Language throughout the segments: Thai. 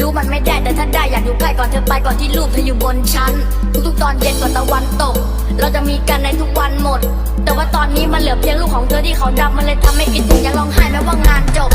รู้มันไม่ได้แต่ถ้าได้อยากอยู่ใกล้ก่อนเธอไปก่อนที่รูปเธออยู่บนชั้น ทุกๆตอนเย็นก่อนตะวันตก เราจะมีกันในทุกวันหมด แต่ว่าตอนนี้มันเหลือเพียงลูกของเธอที่เขาดำมันเลยทำให้คิดถึงยังร้องไห้แม้ว่างานจบ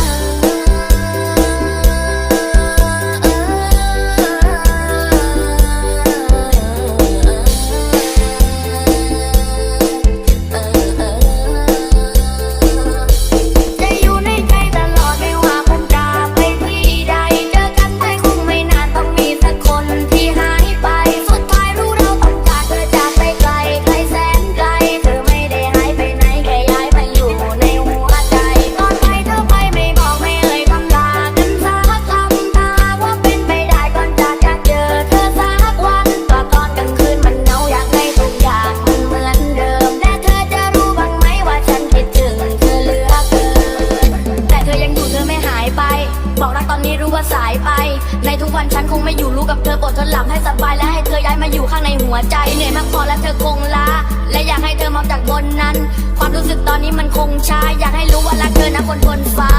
กันฉันคงไม่อยู่รู้กับเธอปวดเธอหลับให้สบายและให้เธอย้ายมาอยู่ข้างในหัวใจเหนื่อยมากพอและเธอคงล้าและอยากให้เธอมองจากบนนั้น ความรู้สึกตอนนี้มันคงช้าอยากให้รู้ว่ารักเธอนะคนบนฟ้า